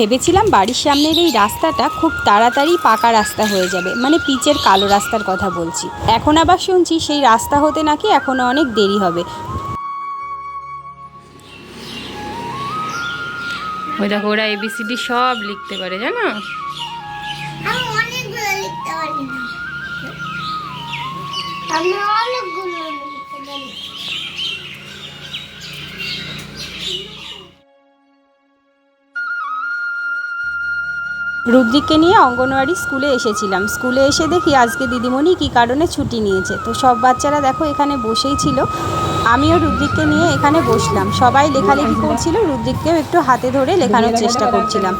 ভেবেছিলাম বাড়ির সামনের এই রাস্তাটা খুব তাড়াতাড়ি পাকা রাস্তা হয়ে যাবে মানে পিচের কালো রাস্তার কথা বলছি। এখন আবার শুনছি সেই রাস্তা হতে নাকি এখনও অনেক দেরি হবে। ওই দেখো ওরা এবিসিডি সব লিখতে পারে জানো? আমি অনেকগুলো লিখতে পারি না। আমি অনেকগুলো রুদ্রিককে নিয়ে অঙ্গনওয়াড়ি স্কুলে এসেছিলাম। স্কুলে এসে দেখি আজকে দিদিমণি কী কারণে ছুটি নিয়েছে। তো সব বাচ্চারা দেখো এখানে বসেই ছিল। আমিও রুদ্রিককে নিয়ে এখানে বসলাম। সবাই লেখালেখি করছিল, রুদ্রিককেও একটু হাতে ধরে লেখানোর চেষ্টা করছিলাম।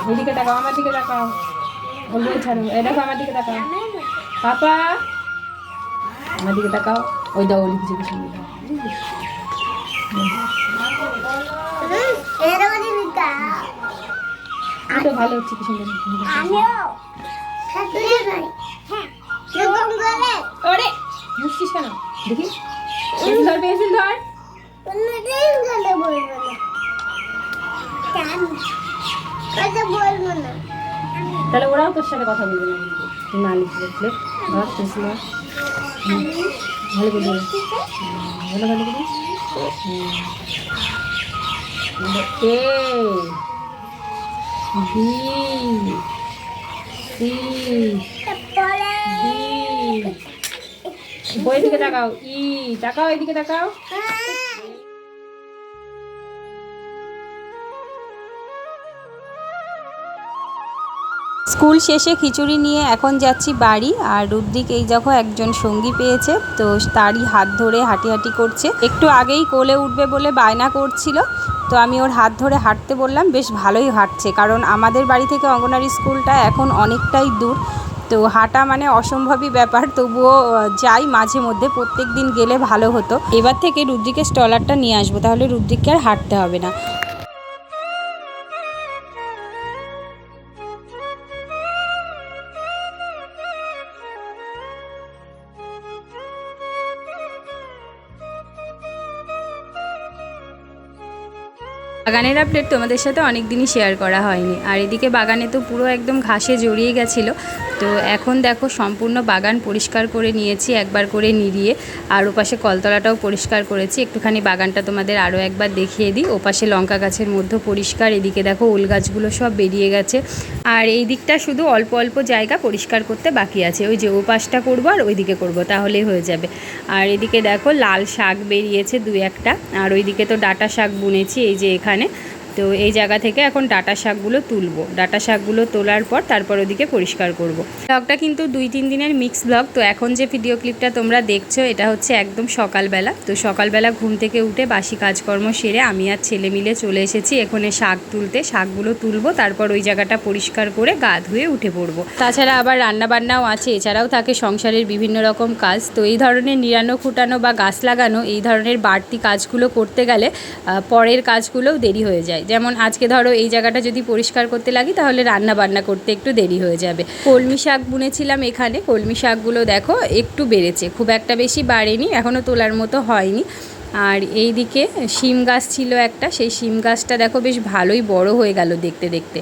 আমার দিকে তাকাও। বই ছাড়ো এই দেখো আমার দিকে তাকাও পাপা আমার দিকে তাকাও ওই দাও ওই লিখেছে কিছু এরকম লিখা তো ভালো হচ্ছে কি সুন্দর হ্যাঁ ওরে কেন? দেখি। পেন্সিল ধর পেন্সিল ধর। তাহলে ওরাও তোর সাথে কথা বলবে না না ধর পেন্সিল ভালো করে ভালো ভালো করে। এ বি সি তারপরে ডি বই দিকে তাকাও। ই তাকাও এদিকে তাকাও। স্কুল শেষে খিচুড়ি নিয়ে এখন যাচ্ছি বাড়ি আর রুদ্রিক, এই যখন একজন সঙ্গী পেয়েছে, তো তারই হাত ধরে হাঁটি হাঁটি করছে। একটু আগেই কোলে উঠবে বলে বায়না করছিল, তো আমি ওর হাত ধরে হাঁটতে বললাম, বেশ ভালোই হাঁটছে। কারণ আমাদের বাড়ি থেকে অঙ্গনারী স্কুলটা এখন অনেকটাই দূর, তো হাঁটা মানে অসম্ভবই ব্যাপার, তবুও যাই মাঝে মধ্যে প্রত্যেক দিন গেলে ভালো হতো। এবার থেকে রুদ্রিকের স্টলারটা নিয়ে আসব, তাহলে রুদ্রিককে আর হাঁটতে হবে না। বাগানের আপডেট তোমাদের সাথে অনেক দিনই শেয়ার করা হয়নি। আর এদিকে বাগানে তো পুরো একদম ঘাসে জড়িয়ে গেছিল। তো এখন দেখো সম্পূর্ণ বাগান পরিষ্কার করে নিয়েছি, একবার করে নিড়িয়ে আর ওপাশে কলতলাটাও পরিষ্কার করেছি। একটুখানি বাগানটা তোমাদের আরও একবার দেখিয়ে দিই। ওপাশে লঙ্কা গাছের মধ্যে পরিষ্কার, এদিকে দেখো ওল গাছগুলো সব বেরিয়ে গেছে। আর এই দিকটা শুধু অল্প অল্প জায়গা পরিষ্কার করতে বাকি আছে। ওই যে ওপাশটা পাশটা করব আর ওইদিকে করব, তাহলেই হয়ে যাবে। আর এদিকে দেখো লাল শাক বেরিয়েছে দু একটা। আর ওইদিকে তো ডাটা শাক বুনেছি, এই যে এখানে। তো এই জায়গা থেকে এখন ডাটা শাকগুলো তুলবো। ডাটা শাকগুলো তোলার পর তারপর ওদিকে পরিষ্কার করব। ব্লগটা কিন্তু দুই তিন দিনের মিক্স ব্লগ তো এখন যে ভিডিও ক্লিপটা তোমরা দেখছ, এটা হচ্ছে একদম সকালবেলা। তো সকালবেলা ঘুম থেকে উঠে বাসি কাজকর্ম সেরে আমি আর ছেলে মিলে চলে এসেছি এখানে শাক তুলতে। শাকগুলো তুলবো, তারপর ওই জায়গাটা পরিষ্কার করে গা ধুয়ে উঠে পড়ব। তাছাড়া আবার রান্না বান্নাও আছে, এছাড়াও থাকে সংসারের বিভিন্ন রকম কাজ। তো এই ধরনের নিরানো খুঁটানো বা গাছ লাগানো, এই ধরনের বাড়তি কাজগুলো করতে গেলে পরের কাজগুলোও দেরি হয়ে যায়। যেমন আজকে ধরো এই জায়গাটা যদি পরিষ্কার করতে লাগি, তাহলে রান্না বান্না করতে একটু দেরি হয়ে যাবে। কলমি শাক বুনেছিলাম এখানে। কলমি শাকগুলো দেখো একটু বেড়েছে। খুব একটা বেশি বাড়েনি এখনও তোলার মতো হয়নি। আর এই দিকে শিম গাছ ছিল একটা, সেই শিম গাছটা দেখো বেশ ভালোই বড় হয়ে গেল দেখতে দেখতে।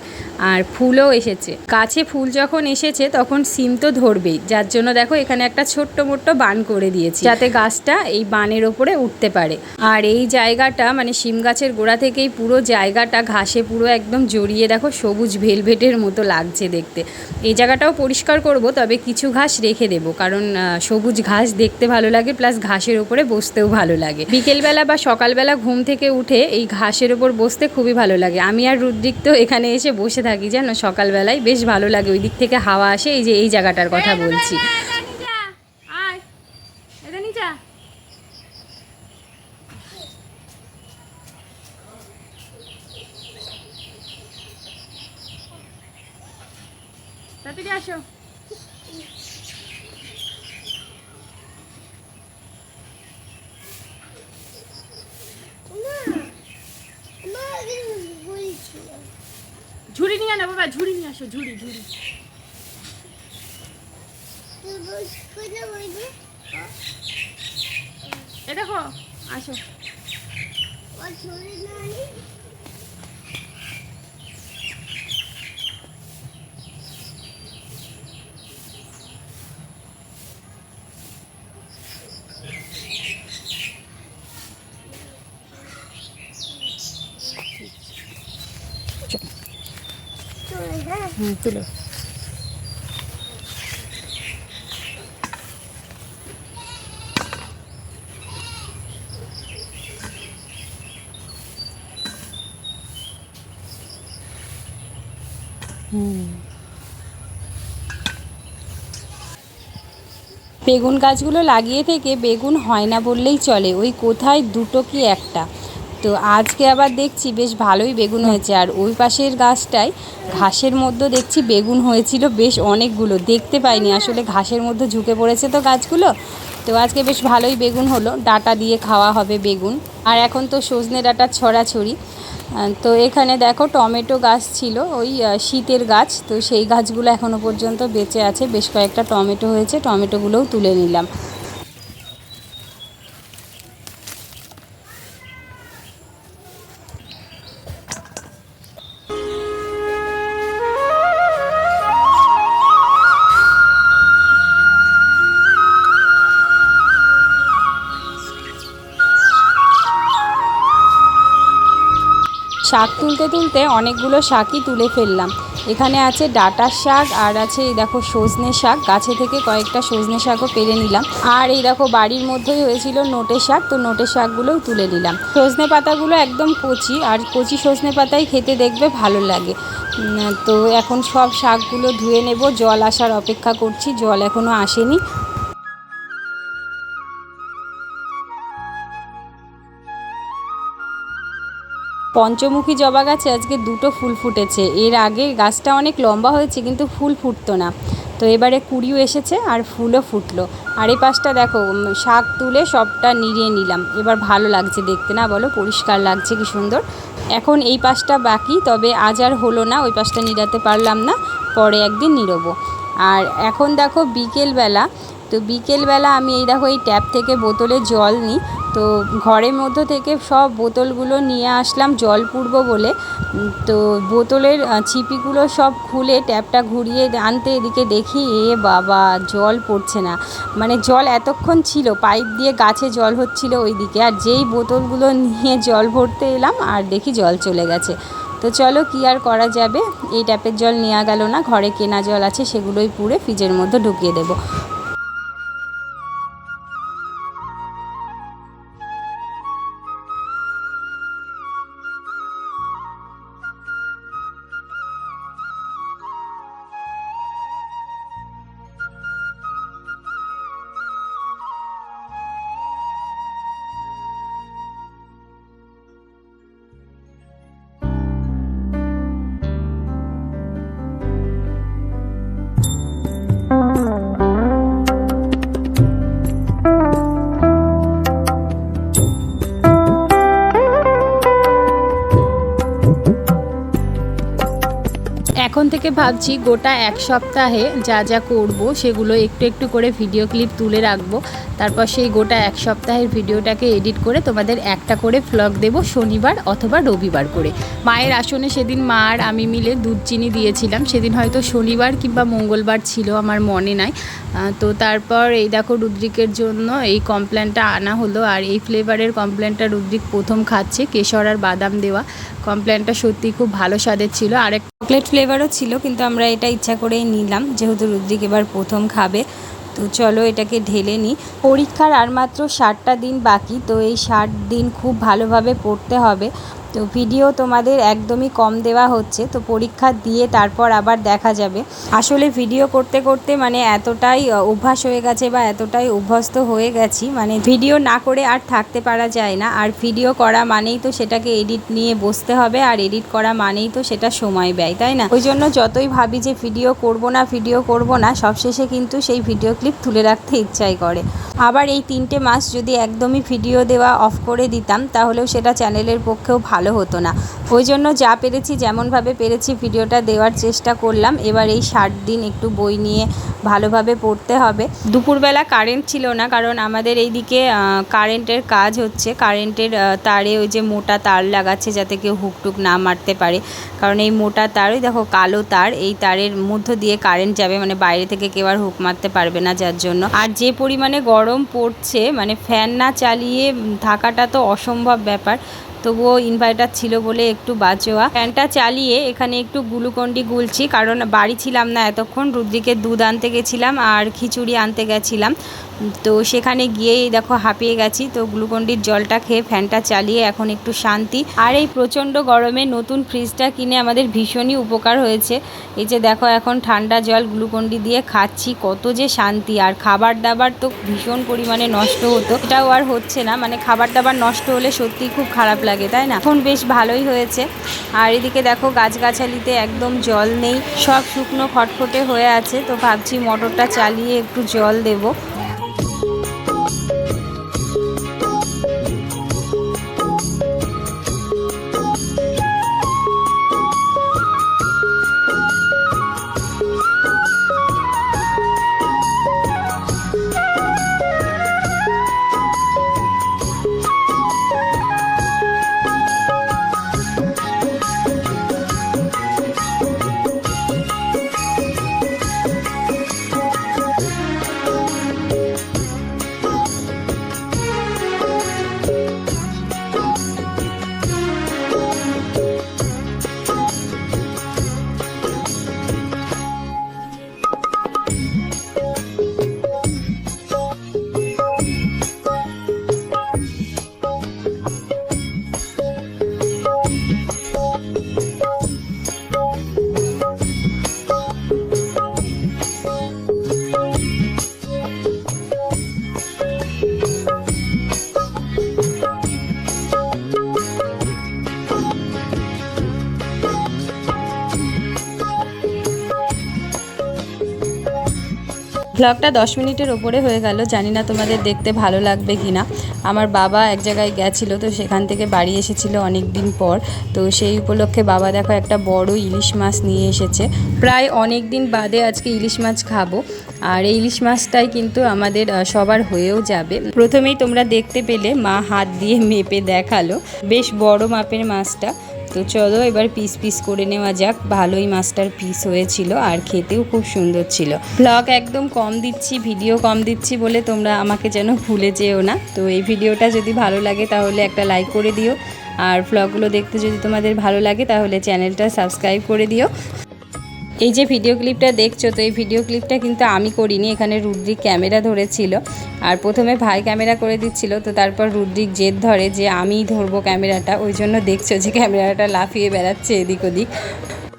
আর ফুলও এসেছে। গাছে ফুল যখন এসেছে তখন শিম তো ধরবেই, যার জন্য দেখো এখানে একটা ছোট্ট মোট্ট বান করে দিয়েছি, যাতে গাছটা এই বানের ওপরে উঠতে পারে। আর এই জায়গাটা মানে শিম গাছের গোড়া থেকেই পুরো জায়গাটা ঘাসে পুরো একদম জড়িয়ে দেখো সবুজ ভেলভেটের মতো লাগছে দেখতে। এই জায়গাটাও পরিষ্কার করব, তবে কিছু ঘাস রেখে দেব, কারণ সবুজ ঘাস দেখতে ভালো লাগে, প্লাস ঘাসের ওপরে বসতেও ভালো লাগে। বিকেলবেলা বা সকালবেলা ঘুম থেকে উঠে এই ঘাসের ওপর বসতে খুবই ভালো লাগে। আমি আর রুদ্রিক তো এখানে এসে বসে থাকি, জানো? সকালবেলায় বেশ ভালো লাগে। ওই দিক থেকে হাওয়া আসে, এই যে এই জায়গাটার কথা বলছি তাড়াতাড়ি আসো মা বলছি ঝুড়ি নিয়ে না বাবা ঝুড়ি নিয়ে আসো ঝুড়ি ঝুড়ি। এ দেখো আসো। ঝুড়ি ছড়ি নাই তুলো। বেগুন গাছগুলো লাগিয়ে থেকে বেগুন হয় না বললেই চলে। ওই কোথায়? দুটো কি একটা? তো আজকে আবার দেখছি বেশ ভালোই বেগুন হয়েছে। আর ওই পাশের গাছটায় ঘাসের মধ্যে দেখছি বেগুন হয়েছিল বেশ অনেকগুলো। দেখতে পাইনি, আসলে ঘাসের মধ্যে ঝুঁকে পড়েছে তো গাছগুলো। তো আজকে বেশ ভালোই বেগুন হলো। ডাটা দিয়ে খাওয়া হবে বেগুন। আর এখন তো সজনে ডাটার ছড়াছড়ি। তো এখানে দেখো টমেটো গাছ ছিল, ওই শীতের গাছ। তো সেই গাছগুলো এখনও পর্যন্ত বেঁচে আছে। বেশ কয়েকটা টমেটো হয়েছে, টমেটোগুলোও তুলে নিলাম। শাক তুলতে তুলতে অনেকগুলো শাকই তুলে ফেললাম। এখানে আছে ডাটার শাক, আর আছে এই দেখো সজনে শাক। গাছে থেকে কয়েকটা সজনে শাকও পেরে নিলাম। আর এই দেখো বাড়ির মধ্যেই হয়েছিল নোটে শাক, তো নোটে শাকগুলোও তুলে নিলাম। সজনে পাতাগুলো একদম কচি, আর কচি সজনে পাতাই খেতে দেখবে ভালো লাগে। তো এখন সব শাকগুলো ধুয়ে নেব। জল আসার অপেক্ষা করছি, জল এখনও আসেনি। পঞ্চমুখী জবা গাছে আজকে দুটো ফুল ফুটেছে। এর আগে গাছটা অনেক লম্বা হয়েছে, কিন্তু ফুল ফুটতো না। তো এবারে কুড়িও এসেছে আর ফুলও ফুটলো। আর এই পাশটা দেখো শাক তুলে সবটা নিড়িয়ে নিলাম। এবার ভালো লাগছে দেখতে না বলো? পরিষ্কার লাগছে, কি সুন্দর। এখন এই পাশটা বাকি, তবে আজ আর হলো না, ওই পাশটা নিড়াতে পারলাম না, পরে একদিন নিড়বো। আর এখন দেখো বিকেলবেলা তো বিকেলবেলা আমি এই দেখো, এই ট্যাপ থেকে বোতলে জল নিই। তো ঘরের মধ্য থেকে সব বোতলগুলো নিয়ে আসলাম জল পুড়বো বলে তো বোতলের ছিপিগুলো সব খুলে ট্যাপটা ঘুরিয়ে আনতে এদিকে দেখি, এ বাবা, জল পড়ছে না। মানে জল এতক্ষণ ছিল, পাইপ দিয়ে গাছে জল হচ্ছিল ওইদিকে। আর যেই বোতলগুলো নিয়ে জল ভরতে এলাম, আর দেখি জল চলে গেছে। তো চলো, কি আর করা যাবে? এই ট্যাপের জল নেওয়া গেল না, ঘরে কেনা জল আছে, সেগুলোই পুড়ে ফ্রিজের মধ্যে ঢুকিয়ে দেবো। থেকে ভাবছি গোটা এক সপ্তাহে যা যা করব সেগুলো একটু একটু করে ভিডিও ক্লিপ তুলে রাখব। তারপর সেই গোটা এক সপ্তাহের ভিডিওটাকে এডিট করে তোমাদের একটা করে ফ্লগ দেব শনিবার অথবা রবিবার করে। মায়ের আসনে সেদিন মা আর আমি মিলে দুধ চিনি দিয়েছিলাম। সেদিন হয়তো শনিবার কিংবা মঙ্গলবার ছিল, আমার মনে নাই। তো তারপর এই দেখো রুদ্রিকের জন্য এই কমপ্ল্যানটা আনা হলো আর এই ফ্লেভারের কমপ্ল্যানটা রুদ্রিক প্রথম খাচ্ছে, কেশর আর বাদাম দেওয়া। কমপ্ল্যানটা সত্যি খুব ভালো স্বাদের ছিল। আর এক চকলেট ফ্লেভারও ছিল, কিন্তু আমরা এটা ইচ্ছা করেই নিলাম। যেহেতু রুদ্রিক এবার প্রথম খাবে, তো চলো এটাকে ঢেলে নিই। পরীক্ষার আর মাত্র ষাটটা দিন বাকি, তো এই ষাট দিন খুব ভালোভাবে পড়তে হবে। তো ভিডিও তোমাদের একদমই কম দেওয়া হচ্ছে, তো পরীক্ষা দিয়ে তারপর আবার দেখা যাবে। আসলে ভিডিও করতে করতে মানে এতটাই অভ্যাস হয়ে গেছে বা এতটাই অভ্যস্ত হয়ে গেছি মানে ভিডিও না করে আর থাকতে পারা যায় না। আর ভিডিও করা মানেই তো সেটাকে এডিট নিয়ে বসতে হবে, আর এডিট করা মানেই তো সেটা সময় ব্যয়, তাই না? ওই জন্য যতই ভাবি যে ভিডিও করব না ভিডিও করব না, সবশেষে কিন্তু সেই ভিডিও ক্লিপ তুলে রাখতে ইচ্ছাই করে। আবার এই তিনটে মাস যদি একদমই ভিডিও দেওয়া অফ করে দিতাম, তাহলেও সেটা চ্যানেলের পক্ষেও ভালো হতো না। ওই জন্য যা পেরেছি, যেমনভাবে পেরেছি, ভিডিওটা দেওয়ার চেষ্টা করলাম। এবার এই ষাট দিন একটু বই নিয়ে ভালোভাবে পড়তে হবে। দুপুরবেলা কারেন্ট ছিল না, কারণ আমাদের এইদিকে কারেন্টের কাজ হচ্ছে। কারেন্টের তারে ওই যে মোটা তার লাগাচ্ছে যাতে কেউ হুকটুক না মারতে পারে। কারণ এই মোটা তার, ওই দেখো কালো তার, এই তারের মধ্য দিয়ে কারেন্ট যাবে। মানে বাইরে থেকে কেউ আর হুক মারতে পারবে না যার জন্য। আর যে পরিমাণে গরম পড়ছে মানে ফ্যান না চালিয়ে থাকাটা তো অসম্ভব ব্যাপার। তবুও ইনভার্টার ছিল বলে একটু বাঁচোয়া ফ্যানটা চালিয়ে এখানে একটু গ্লুকন্ডি গুলছি, কারণ বাড়ি ছিলাম না এতক্ষণ। রুদ্রিকে দুধ আনতে গেছিলাম আর খিচুড়ি আনতে গেছিলাম। তো সেখানে গিয়েই দেখো হাঁপিয়ে গেছি। তো গ্লুকন্ডির জলটা খেয়ে ফ্যানটা চালিয়ে এখন একটু শান্তি। আর এই প্রচণ্ড গরমে নতুন ফ্রিজটা কিনে আমাদের ভীষণই উপকার হয়েছে। এই যে দেখো এখন ঠান্ডা জল গ্লুকন্ডি দিয়ে খাচ্ছি, কত যে শান্তি। আর খাবার দাবার তো ভীষণ পরিমাণে নষ্ট হতো। এটাও আর হচ্ছে না মানে খাবার দাবার নষ্ট হলে সত্যিই খুব খারাপ লাগে, তাই না? এখন বেশ ভালোই হয়েছে। আর এদিকে দেখো, গাছগাছালিতে একদম জল নেই। সব শুকনো খটখটে হয়ে আছে। তো ভাবছি মোটরটা চালিয়ে একটু জল দেবো। ব্লগটা দশ মিনিটের ওপরে হয়ে গেল। জানি না তোমাদের দেখতে ভালো লাগবে কি না আমার বাবা এক জায়গায় গেছিল, তো সেখান থেকে বাড়ি এসেছিল অনেক দিন পর। তো সেই উপলক্ষে বাবা দেখো একটা বড় ইলিশ মাছ নিয়ে এসেছে। প্রায় অনেক দিন বাদে আজকে ইলিশ মাছ খাব। আর এই ইলিশ মাছটাই কিন্তু আমাদের সবার হয়েও যাবে। প্রথমেই তোমরা দেখতে পেলে, মা হাত দিয়ে মেপে দেখাল। বেশ বড় মাপের মাছটা। তো চলো এবার পিস পিস করে নেওয়া যাক। ভালোই মাছটার পিস হয়েছিল আর খেতেও খুব সুন্দর ছিল। ব্লগ একদম কম দিচ্ছি ভিডিও কম দিচ্ছি বলে তোমরা আমাকে যেন ভুলে যেও না। তো এই ভিডিওটা যদি ভালো লাগে তাহলে একটা লাইক করে দিও। আর ব্লগগুলো দেখতে যদি তোমাদের ভালো লাগে তাহলে চ্যানেলটা সাবস্ক্রাইব করে দিও। এই যে ভিডিও ক্লিপটা দেখছ, তো এই ভিডিও ক্লিপটা কিন্তু আমি করিনি, এখানে রুদ্রিক ক্যামেরা ধরেছিল। আর প্রথমে ভাই ক্যামেরা করে দিচ্ছিল, তো তারপর রুদ্রিক জেদ ধরে যে আমিই ধরবো ক্যামেরাটা ওই জন্য দেখছ যে ক্যামেরাটা লাফিয়ে বেড়াচ্ছে এদিক ওদিক।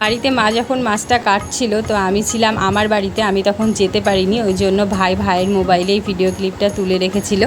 বাড়িতে মা যখন মাছটা কাটছিল, তো আমি ছিলাম আমার বাড়িতে, আমি তখন যেতে পারিনি, ওই জন্য ভাই ভাইয়ের মোবাইলেই ভিডিও ক্লিপটা তুলে রেখেছিল।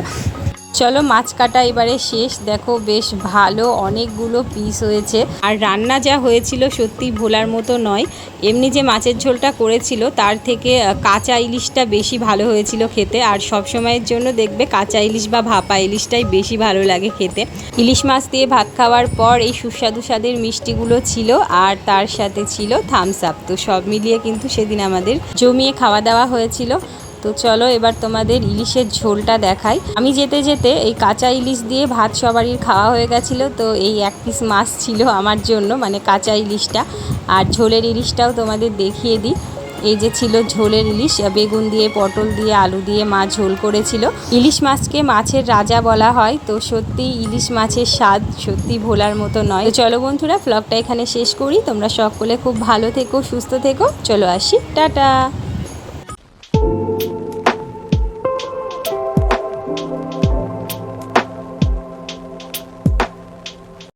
চলো মাছ কাটা এবারে শেষ। দেখো বেশ ভালো, অনেকগুলো পিস হয়েছে। আর রান্না যা হয়েছিল সত্যি ভোলার মতো নয়। এমনি যে মাছের ঝোলটা করেছিল, তার থেকে কাঁচা ইলিশটা বেশি ভালো হয়েছিল খেতে। আর সব সময়ের জন্য দেখবে কাঁচা ইলিশ বা ভাপা ইলিশটাই বেশি ভালো লাগে খেতে। ইলিশ মাছ দিয়ে ভাত খাওয়ার পর এই সুস্বাদু স্বাদের মিষ্টিগুলো ছিল আর তার সাথে ছিল থামস আপ তো সব মিলিয়ে কিন্তু সেদিন আমাদের জমিয়ে খাওয়া দাওয়া হয়েছিল। তো চলো এবার তোমাদের ইলিশের ঝোলটা দেখাই। আমি যেতে যেতে এই কাঁচা ইলিশ দিয়ে ভাত সবারই খাওয়া হয়ে গেছিল, তো এই এক পিস মাছ ছিল আমার জন্য মানে কাঁচা ইলিশটা। আর ঝোলের ইলিশটাও তোমাদের দেখিয়ে দিই। এই যে ছিল ঝোলের ইলিশ বেগুন দিয়ে, পটল দিয়ে, আলু দিয়ে মা ঝোল করেছিল। ইলিশ মাছকে মাছের রাজা বলা হয়, তো সত্যি ইলিশ মাছের স্বাদ সত্যি ভোলার মতো নয়। চলো বন্ধুরা ফ্লগটা এখানে শেষ করি। তোমরা সকলে খুব ভালো থেকো, সুস্থ থেকো। চলো আসি। টাটা!